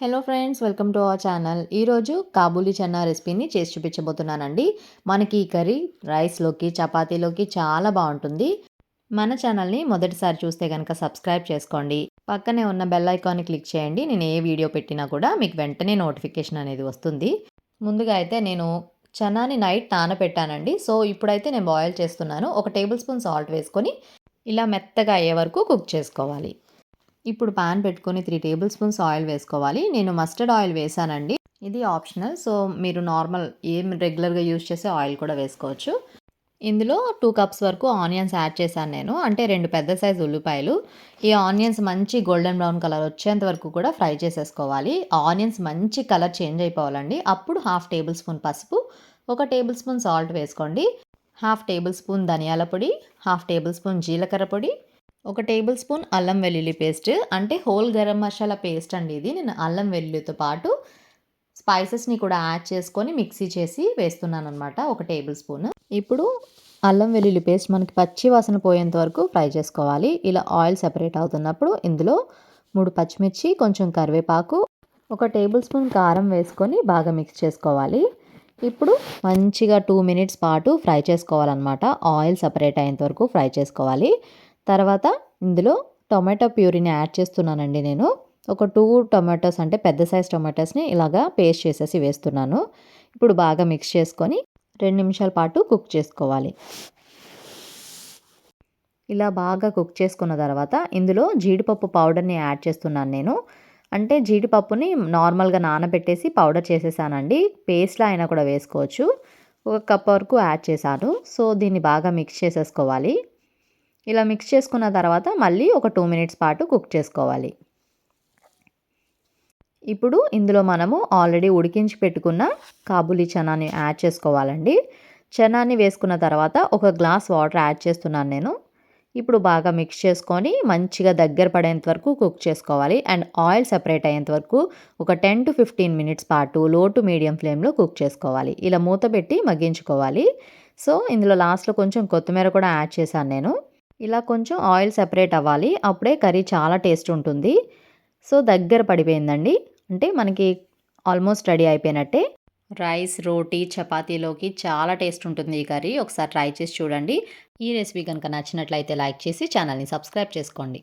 Hello friends welcome to our channel ఈరోజు కాబూలీ చన్నా రెసిపీని చేసి చూపించబోతున్నానండి. మనకి ఈ కర్రీ రైస్లోకి చపాతీలోకి చాలా బాగుంటుంది. మన ఛానల్ని మొదటిసారి చూస్తే కనుక సబ్స్క్రైబ్ చేసుకోండి. పక్కనే ఉన్న బెల్ ఐకాన్ని క్లిక్ చేయండి. నేను ఏ వీడియో పెట్టినా కూడా మీకు వెంటనే నోటిఫికేషన్ అనేది వస్తుంది. ముందుగా అయితే నేను చనాని నైట్ నానబెట్టానండి సో ఇప్పుడైతే నేను బాయిల్ చేస్తున్నాను. ఒక టేబుల్ స్పూన్ సాల్ట్ వేసుకొని ఇలా మెత్తగా అయ్యే వరకు కుక్ చేసుకోవాలి. ఇప్పుడు పాన్ పెట్టుకొని త్రీ టేబుల్ స్పూన్స్ ఆయిల్ వేసుకోవాలి. నేను మస్టర్డ్ ఆయిల్ వేసానండి. ఇది ఆప్షనల్ సో మీరు నార్మల్ ఏం రెగ్యులర్గా యూజ్ చేసే ఆయిల్ కూడా వేసుకోవచ్చు. ఇందులో టూ కప్స్ వరకు ఆనియన్స్ యాడ్ చేశాను నేను. అంటే రెండు పెద్ద సైజు ఉల్లిపాయలు. ఈ ఆనియన్స్ మంచి గోల్డెన్ బ్రౌన్ కలర్ వచ్చేంత వరకు కూడా ఫ్రై చేసేసుకోవాలి. ఆనియన్స్ మంచి కలర్ చేంజ్ అయిపోవాలండి. అప్పుడు హాఫ్ టేబుల్ స్పూన్ పసుపు ఒక టేబుల్ స్పూన్ సాల్ట్ వేసుకోండి. హాఫ్ టేబుల్ స్పూన్ ధనియాల పొడి హాఫ్ టేబుల్ స్పూన్ జీలకర్ర పొడి ఒక టేబుల్ స్పూన్ అల్లం వెల్లుల్లి పేస్ట్ అంటే హోల్ గరం మసాలా పేస్ట్ అండి ఇది. నేను అల్లం వెల్లుల్లితో పాటు స్పైసెస్ని కూడా యాడ్ చేసుకొని మిక్సీ చేసి వేస్తున్నాను అనమాట ఒక టేబుల్ స్పూన్. ఇప్పుడు అల్లం వెల్లుల్లి పేస్ట్ మనకి పచ్చి వాసన పోయేంత వరకు ఫ్రై చేసుకోవాలి. ఇలా ఆయిల్ సెపరేట్ అవుతున్నప్పుడు ఇందులో మూడు పచ్చిమిర్చి కొంచెం కరివేపాకు ఒక టేబుల్ స్పూన్ కారం వేసుకొని బాగా మిక్స్ చేసుకోవాలి. ఇప్పుడు మంచిగా టూ మినిట్స్ పాటు ఫ్రై చేసుకోవాలన్నమాట. ఆయిల్ సపరేట్ అయ్యేంత వరకు ఫ్రై చేసుకోవాలి. తర్వాత ఇందులో టొమాటో ప్యూరీని యాడ్ చేస్తున్నానండి నేను. ఒక టూ టొమాటోస్ అంటే పెద్ద సైజ్ టొమాటోస్ని ఇలాగా పేస్ట్ చేసేసి వేస్తున్నాను. ఇప్పుడు బాగా మిక్స్ చేసుకొని రెండు నిమిషాల పాటు కుక్ చేసుకోవాలి. ఇలా బాగా కుక్ చేసుకున్న తర్వాత ఇందులో జీడిపప్పు పౌడర్ని యాడ్ చేస్తున్నాను నేను. అంటే జీడిపప్పుని నార్మల్గా నానబెట్టేసి పౌడర్ చేసేసానండి. పేస్ట్లా అయినా కూడా వేసుకోవచ్చు. ఒక కప్ వరకు యాడ్ చేశాను. సో దీన్ని బాగా మిక్స్ చేసేసుకోవాలి. ఇలా మిక్స్ చేసుకున్న తర్వాత మళ్ళీ ఒక టూ మినిట్స్ పాటు కుక్ చేసుకోవాలి. ఇప్పుడు ఇందులో మనము ఆల్రెడీ ఉడికించి పెట్టుకున్న కాబులీ చనాని యాడ్ చేసుకోవాలండి. చనాన్ని వేసుకున్న తర్వాత ఒక గ్లాస్ వాటర్ యాడ్ చేస్తున్నాను నేను. ఇప్పుడు బాగా మిక్స్ చేసుకొని మంచిగా దగ్గర పడేంత వరకు కుక్ చేసుకోవాలి. అండ్ ఆయిల్ సెపరేట్ అయ్యేంత వరకు ఒక టెన్ టు ఫిఫ్టీన్ మినిట్స్ పాటు లో టు మీడియం ఫ్లేమ్లో కుక్ చేసుకోవాలి. ఇలా మూత పెట్టి మగ్గించుకోవాలి. సో ఇందులో లాస్ట్లో కొంచెం కొత్తిమీర కూడా యాడ్ చేశాను నేను. ఇలా కొంచెం ఆయిల్ సెపరేట్ అవ్వాలి. అప్పుడే కర్రీ చాలా టేస్ట్ ఉంటుంది. సో దగ్గర పడిపోయిందండి. అంటే మనకి ఆల్మోస్ట్ రెడీ అయిపోయినట్టే. రైస్ రోటీ చపాతీలోకి చాలా టేస్ట్ ఉంటుంది ఈ కర్రీ. ఒకసారి ట్రై చేసి చూడండి. ఈ రెసిపీ కనుక నచ్చినట్లయితే లైక్ చేసి ఛానల్ని సబ్స్క్రైబ్ చేసుకోండి.